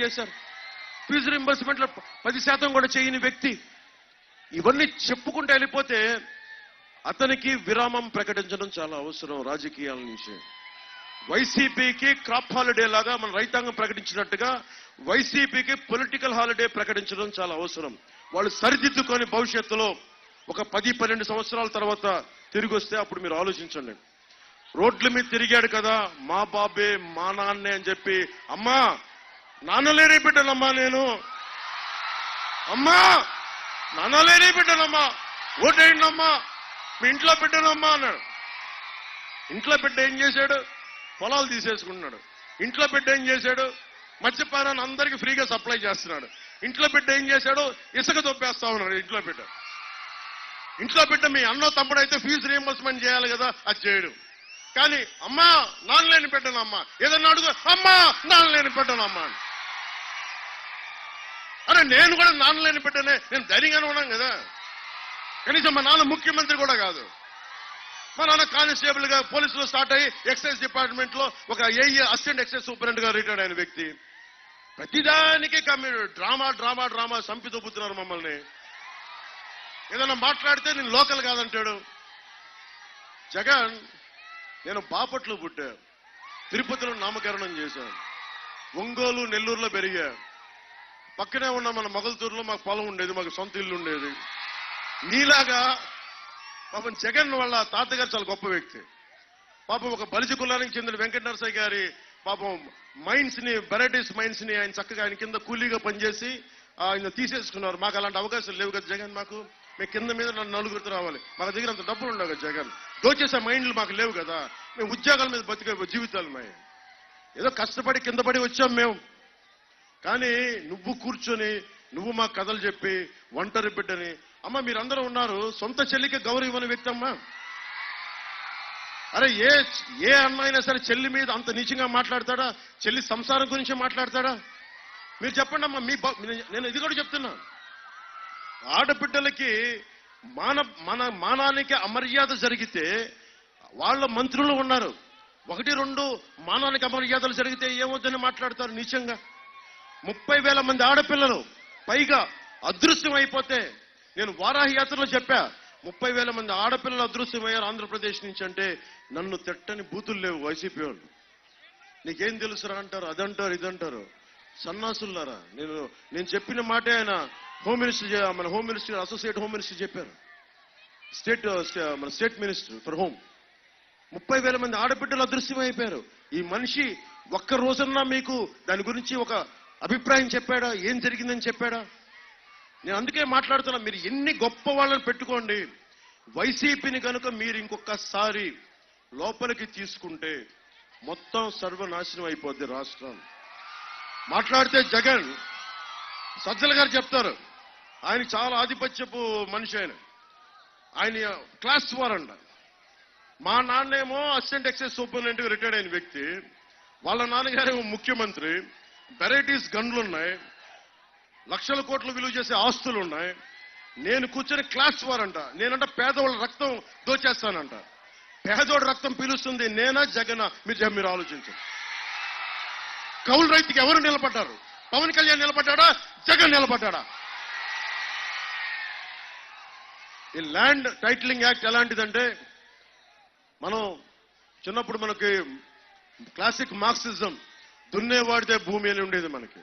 చేశారు. ఫీజు రింబర్స్మెంట్లో పది శాతం కూడా చేయని వ్యక్తి ఇవన్నీ చెప్పుకుంటూ వెళ్ళిపోతే అతనికి విరామం ప్రకటించడం చాలా అవసరం రాజకీయాల నుంచి. వైసీపీకి క్రాప్ హాలిడే లాగా మన రైతాంగం ప్రకటించినట్టుగా వైసీపీకి పొలిటికల్ హాలిడే ప్రకటించడం చాలా అవసరం. వాళ్ళు సరిదిద్దుకొని భవిష్యత్తులో ఒక పది పన్నెండు సంవత్సరాల తర్వాత తిరిగి వస్తే అప్పుడు మీరు ఆలోచించండి. రోడ్ల మీద తిరిగాడు కదా మా బాబే మా నాన్నే అని చెప్పి అమ్మా నాన్నలేని బిడ్డనమ్మా నేను. అమ్మా నాన్నలేని బిడ్డనమ్మా ఓటేయండమ్మా. మీ ఇంట్లో బిడ్డనమ్మా అన్నాడు. ఇంట్లో బిడ్డ ఏం చేశాడు? పొలాలు తీసేసుకుంటున్నాడు. ఇంట్లో బిడ్డ ఏం చేశాడు? మద్యపానాన్ని అందరికీ ఫ్రీగా సప్లై చేస్తున్నాడు. ఇంట్లో బిడ్డ ఏం చేశాడు? ఇసుక తొప్పేస్తా ఉన్నాడు ఇంట్లో బిడ్డ. ఇంట్లో బిడ్డ మీ అన్నో తమ్ముడు అయితే ఫీజు రీఎంబర్స్మెంట్ చేయాలి కదా అది చేయడు. కానీ అమ్మా నాన్నలేని బిడ్డనమ్మా ఏదన్నా అడుగు అమ్మా నాన్నలేని బిడ్డనమ్మా అని. అరే నేను కూడా నాన్నలేని బిడ్డనే. నేను ధైర్యంగానే ఉన్నాను కదా. కనీసం మా నాన్న ముఖ్యమంత్రి కూడా కాదు. మా నాన్న కానిస్టేబుల్గా పోలీసులు స్టార్ట్ అయ్యి ఎక్సైజ్ డిపార్ట్మెంట్లో ఒక ఏఈ అసిస్టెంట్ ఎక్సైజ్ సూపరింటెండెంట్గా రిటైర్డ్ అయిన వ్యక్తి. ప్రతిదానికి మీరు డ్రామా డ్రామా డ్రామా చంపి దొబ్బుతున్నారు మమ్మల్ని. ఏదైనా మాట్లాడితే నేను లోకల్ కాదంటాడు. జగన్ నేను బాపట్లో పుట్టా. తిరుపతిలో నామకరణం చేశాను. ఒంగోలు నెల్లూరులో పెరిగా. పక్కనే ఉన్న మన మొగల్తూరులో మాకు పొలం ఉండేది మాకు సొంత ఇల్లు ఉండేది. నీలాగా పాపం జగన్ వాళ్ళ తాతగారు చాలా గొప్ప వ్యక్తి. పాపం ఒక బలిజ కులానికి చెందిన వెంకట నరసయ్య గారి పాపం మైన్స్ని వెరైటీస్ మైన్స్ని ఆయన చక్కగా ఆయన కింద కూలీగా పనిచేసి ఆయన తీసేసుకున్నారు. మాకు అలాంటి అవకాశాలు లేవు కదా జగన్ మాకు. మేము కింద మీద నన్ను నలుగురితో రావాలి. మాకు దగ్గర అంత డబ్బులు ఉండవు కదా జగన్. దోచేసే మైండ్లు మాకు లేవు కదా. మేము ఉద్యోగాల మీద బతికే జీవితాలు మేము ఏదో కష్టపడి కింద పడి వచ్చాం మేము. కానీ నువ్వు కూర్చొని నువ్వు మా కథలు చెప్పి ఒంటరి బిడ్డని. అమ్మ మీరందరూ ఉన్నారు. సొంత చెల్లికి గౌరవం ఇవ్వని వ్యక్తి అమ్మా. అరే ఏ ఏ అన్న అయినా సరే చెల్లి మీద అంత నీచంగా మాట్లాడతాడా? చెల్లి సంసారం గురించి మాట్లాడతాడా? మీరు చెప్పండి అమ్మా మీ నేను ఇది కూడా చెప్తున్నా. ఆడబిడ్డలకి మాన మన మానానికి అమర్యాద జరిగితే వాళ్ళ మంత్రులు ఉన్నారు. ఒకటి రెండు మానానికి అమర్యాదలు జరిగితే ఏమొద్దని మాట్లాడతారు నీచంగా? ముప్పై వేల మంది ఆడపిల్లలు పైగా అదృశ్యం అయిపోతే నేను వారాహి యాత్రలో చెప్పా ముప్పై వేల మంది ఆడపిల్లలు అదృశ్యమయ్యారు ఆంధ్రప్రదేశ్ నుంచి అంటే నన్ను తిట్టని బూతులు లేవు వైసీపీ వాళ్ళు. నీకేం తెలుసురా అంటారు? అదంటారు ఇదంటారు. సన్నాసులారా నేను నేను చెప్పిన మాటే ఆయన హోమ్ మినిస్టర్ మన home minister associate home minister చెప్పారు. స్టేట్ మన స్టేట్ మినిస్టర్ ఫర్ హోమ్. ముప్పై వేల మంది ఆడబిడ్డలు అదృశ్యం అయిపోయారు ఈ మనిషి ఒక్క రోజన్నా మీకు దాని గురించి ఒక అభిప్రాయం చెప్పాడా? ఏం జరిగిందని చెప్పాడా? నేను అందుకే మాట్లాడుతున్నా మీరు ఎన్ని గొప్ప వాళ్ళని పెట్టుకోండి. వైసీపీని కనుక మీరు ఇంకొకసారి లోపలికి తీసుకుంటే మొత్తం సర్వనాశనం అయిపోద్ది రాష్ట్రం. మాట్లాడితే జగన్ సజ్జల గారు చెప్తారు ఆయన చాలా ఆధిపత్యపు మనిషి ఆయన. ఆయన క్లాస్ వార్ అంట. మా నాన్నేమో అసిస్టెంట్ ఎక్సైజ్ సూపరింటెండెంట్గా రిటైర్డ్ అయిన వ్యక్తి వాళ్ళ నాన్నగారేమో ముఖ్యమంత్రి వెరైటీస్ గన్లు ఉన్నాయి లక్షల కోట్లు విలువ చేసే ఆస్తులు ఉన్నాయి నేను కూర్చొని క్లాస్ వార్ అంట నేనంట పేదవాళ్ళ రక్తం దోచేస్తానంట. పేదోడి రక్తం పీలుస్తుంది నేనా జగనా? మీరు మీరు ఆలోచించండి. కౌలు రైతుకి ఎవరు నిలబడ్డారు? పవన్ కళ్యాణ్ నిలబడ్డాడా? జగన్ నిలబడ్డాడా? ఈ ల్యాండ్ టైటిలింగ్ యాక్ట్ ఎలాంటిదంటే మనం చిన్నప్పుడు మనకి క్లాసిక్ మార్క్సిజం దున్నేవాడితే భూమి అని ఉండేది మనకి.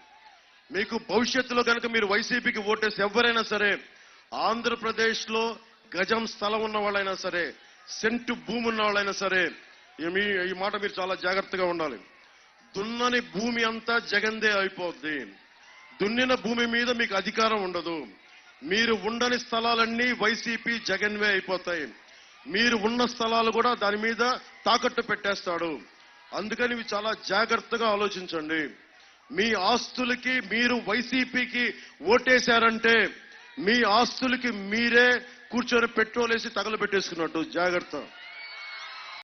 మీకు భవిష్యత్తులో కనుక మీరు వైసీపీకి ఓటేసి ఎవరైనా సరే ఆంధ్రప్రదేశ్లో గజం స్థలం ఉన్న వాళ్ళైనా సరే సెంటు భూమి ఉన్న వాళ్ళైనా సరే ఈ మీ ఈ మాట మీరు చాలా జాగ్రత్తగా ఉండాలి. దున్నని భూమి అంతా జగందే అయిపోద్ది. దున్నిన భూమి మీద మీకు అధికారం ఉండదు. మీరు ఉండని స్థలాలన్నీ వైసీపీ జగన్వే అయిపోతాయి. మీరు ఉన్న స్థలాలు కూడా దాని మీద తాకట్టు పెట్టేస్తాడు. అందుకని ఇవి చాలా జాగ్రత్తగా ఆలోచించండి. మీ ఆస్తులకి మీరు వైసీపీకి ఓటేశారంటే మీ ఆస్తులకి మీరే కూర్చొని పెట్రోల్ వేసి తగలబెట్టేసుకున్నట్టు జాగ్రత్త.